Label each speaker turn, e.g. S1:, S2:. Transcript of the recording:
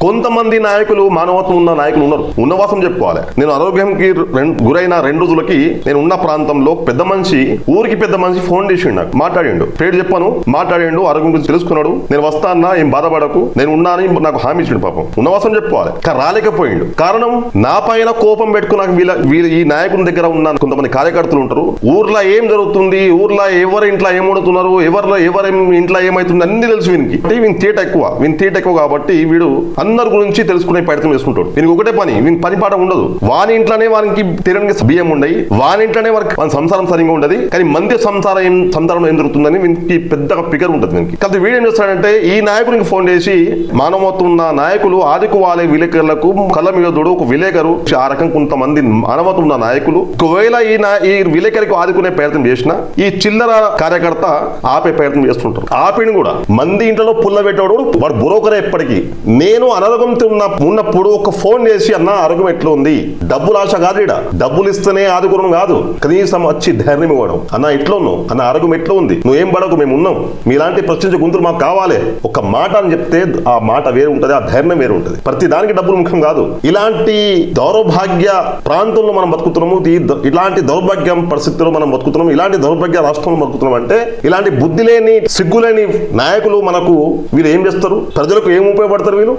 S1: కొంతమంది నాయకులు మానవత్వం ఉన్న నాయకులు ఉన్నారు. ఉన్నవాసం చెప్పుకోవాలి. నేను ఆరోగ్యంకి గురైన రెండు రోజులకి నేను ఉన్న ప్రాంతంలో పెద్ద మనిషి ఊరికి పెద్ద మనిషి ఫోన్ చేసిండు నాకు. మాట్లాడిండు. పేరు చెప్పాను. మాట్లాడిండు. ఆరోగ్యం గురించి తెలుసుకున్నాడు. నేను వస్తానా ఏం బాధపడకు. నేను ఉన్నానని నాకు హామీ ఇచ్చిండు పాపం. ఉన్నవాసం చెప్పుకోవాలి. కానీ రాలేకపోయిండు. కారణం నా పైన కోపం పెట్టుకుని నాకు వీళ్ళ వీళ్ళ ఈ నాయకుని దగ్గర ఉన్న కొంతమంది కార్యకర్తలు ఉంటారు. ఊర్లో ఏం జరుగుతుంది? ఊర్లో ఎవరి ఇంట్లో ఏమడుతున్నారు ఎవరిలో ఎవరి ఇంట్లో ఏమైతుంది? అన్ని తెలుసు వీనికి. అంటే వీని తీట ఎక్కువ. వీని తీట ఎక్కువ కాబట్టి వీడు అందరి గురించి తెలుసుకునే ప్రయత్నం చేసుకుంటాడు. దీనికి ఒకటే పని వీని పని పాట ఉండదు. వాని ఇంట్లోనే వానికి తీరని బియ్యం ఉండయి వాని ఇంట్లోనే వారికి వాని సంసారం సరిగా ఉండదు కానీ మంది సంసారం ఏం సంసారం ఏం దొరుకుతుందని వీనికి పెద్దగా ఫిగర్ ఉంటుంది వీనికి కాబట్టి వీడు ఏం చేస్తాడంటే ఈ నాయకునికి ఫోన్ చేసి మానవత్వం ఉన్న నాయకులు ఆదుకోవాలి విలేకరులకు కళ్ళ మీదుడు ఒక విలేకరు ఆ రకం కొంతమంది మానవత్వం ఉన్న నాయకులు ఒకవేళ ఈ ఈ విలేకరికి ఆదుకునే ప్రయత్నం చేసిన ఈ చిల్లర కార్యకర్త ఆపే ప్రయత్నం చేస్తుంటారు. ఆపిని కూడా. మంది ఇంట్లో పుల్ల పెట్టాడు వాడు బ్రోకరే ఎప్పటికీ నేను అనారోగ్యంతో ఉన్నప్పుడు ఒక ఫోన్ చేసి అన్న ఆరోగ్యం ఎట్లా ఉంది డబ్బులు ఆశ కాదు ఈడ. డబ్బులు ఇస్తేనే ఆదుకోవడం కాదు. కనీసం వచ్చి ధైర్యం ఇవ్వడం. అన్న ఎట్లా ఉన్నావు అన్న ఆరోగ్యం ఎట్లా ఉంది నువ్వేం పడకు మేము ఉన్నాం. మీలాంటి ప్రశ్నించే గుంతులు మాకు కావాలి. ఒక మాట అని చెప్తే ఆ మాట వేరు ఉంటది ఆ ధైర్యం వేరు ఉంటది. ప్రతి దానికి డబ్బులు ముఖ్యం కాదు. ఇలాంటి దౌర్భాగ్య ప్రాంతంలో మనం బతుకుతున్నాము. ఇలాంటి దౌర్భాగ్యం పరిస్థితుల్లో మనం బతుకుతున్నాం ఇలాంటి దౌర్భాగ్య రాష్ట్రంలో బతుకుతున్నాం అంటే ఇలాంటి బుద్ధి లేని సిగ్గులేని నాయకులు మనకు వీళ్ళు ఏం చేస్తారు? ప్రజలకు ఏం ఉపయోగపడతారు వీళ్ళు?